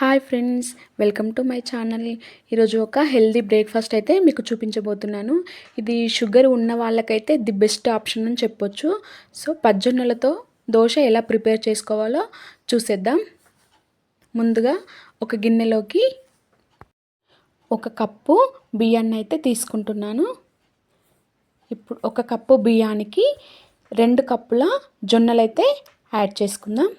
Hi friends welcome to my channel. ఈరోజు ఒక healthy breakfast అయితే మీకు చూపించబోతున్నాను. ఇది షుగర్ ఉన్న వాళ్ళకైతే ది బెస్ట్ ఆప్షన్ అని చెప్పొచ్చు. సో పజ్జొన్నలతో దోశ ఎలా ప్రిపేర్ చేసుకోవాలో చూసేద్దాం. ముందుగా ఒక గిన్నెలోకి ఒక కప్పు బియ్యాన్ని అయితే తీసుకుంటున్నాను. ఇప్పుడు ఒక కప్పు బియ్యానికి రెండు కప్పుల జొన్నలు అయితే యాడ్ చేసుకుందాం.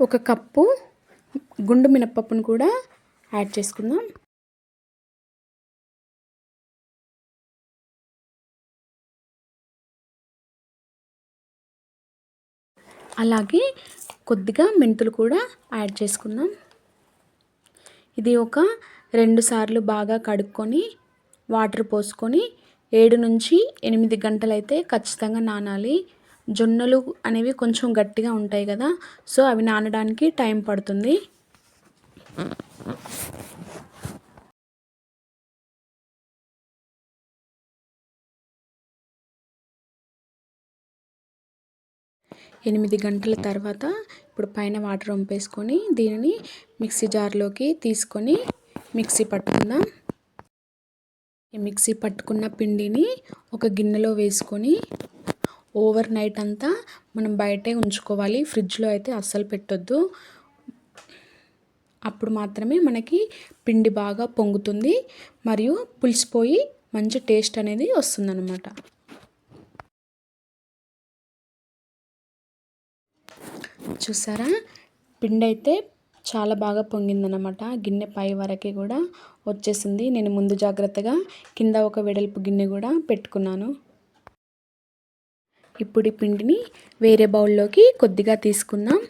ఒక కప్పు గుండు మినప్పప్పును కూడా యాడ్ చేసుకుందాం. అలాగే కొద్దిగా మెంతులు కూడా యాడ్ చేసుకుందాం. ఇది ఒక రెండు సార్లు బాగా కడుక్కొని వాటర్ పోసుకొని ఏడు నుంచి ఎనిమిది గంటలైతే ఖచ్చితంగా నానాలి. జొన్నలు అనేవి కొంచెం గట్టిగా ఉంటాయి కదా సో అవి నానడానికి టైం పడుతుంది. ఎనిమిది గంటల తర్వాత ఇప్పుడు పైన వాటర్ వంపేసుకొని దీనిని మిక్సీ జార్లోకి తీసుకొని మిక్సీ పట్టుకుందాం. ఈ మిక్సీ పట్టుకున్న పిండిని ఒక గిన్నెలో వేసుకొని ఓవర్ నైట్ అంతా మనం బయటే ఉంచుకోవాలి. ఫ్రిడ్జ్లో అయితే అస్సలు పెట్టొద్దు. అప్పుడు మాత్రమే మనకి పిండి బాగా పొంగుతుంది. మరియు పులిసిపోయి మంచి టేస్ట్ అనేది వస్తుందన్నమాట. చూసారా? పిండి అయితే చాలా బాగా పొంగిందనమాట గిన్నె పై వరకు కూడా వచ్చేసింది. నేను ముందు జాగ్రత్తగా కింద ఒక వెడల్పు గిన్నె కూడా పెట్టుకున్నాను. ఇప్పుడు ఈ పిండిని వేరే బౌల్లోకి కొద్దిగా తీసుకుందాం.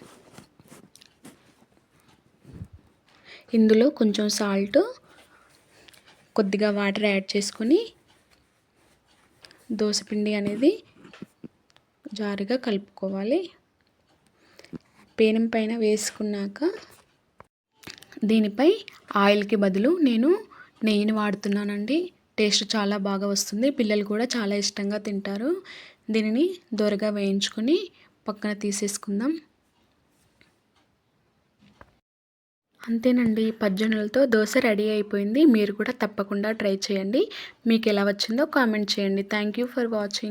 ఇందులో కొంచెం సాల్ట్ కొద్దిగా వాటర్ యాడ్ చేసుకొని దోసపిండి అనేది జారుగా కలుపుకోవాలి. పేనం పైన వేసుకున్నాక దీనిపై ఆయిల్కి బదులు నేను నెయ్యిని వాడుతున్నానండి. టేస్ట్ చాలా బాగా వస్తుంది. పిల్లలు కూడా చాలా ఇష్టంగా తింటారు. దీనిని దొరగా వేయించుకొని పక్కన తీసేసుకుందాం. అంతేనండి పజ్జొన్నలతో దోశ రెడీ అయిపోయింది. మీరు కూడా తప్పకుండా ట్రై చేయండి. మీకు ఎలా వచ్చిందో కామెంట్ చేయండి. Thank you for watching.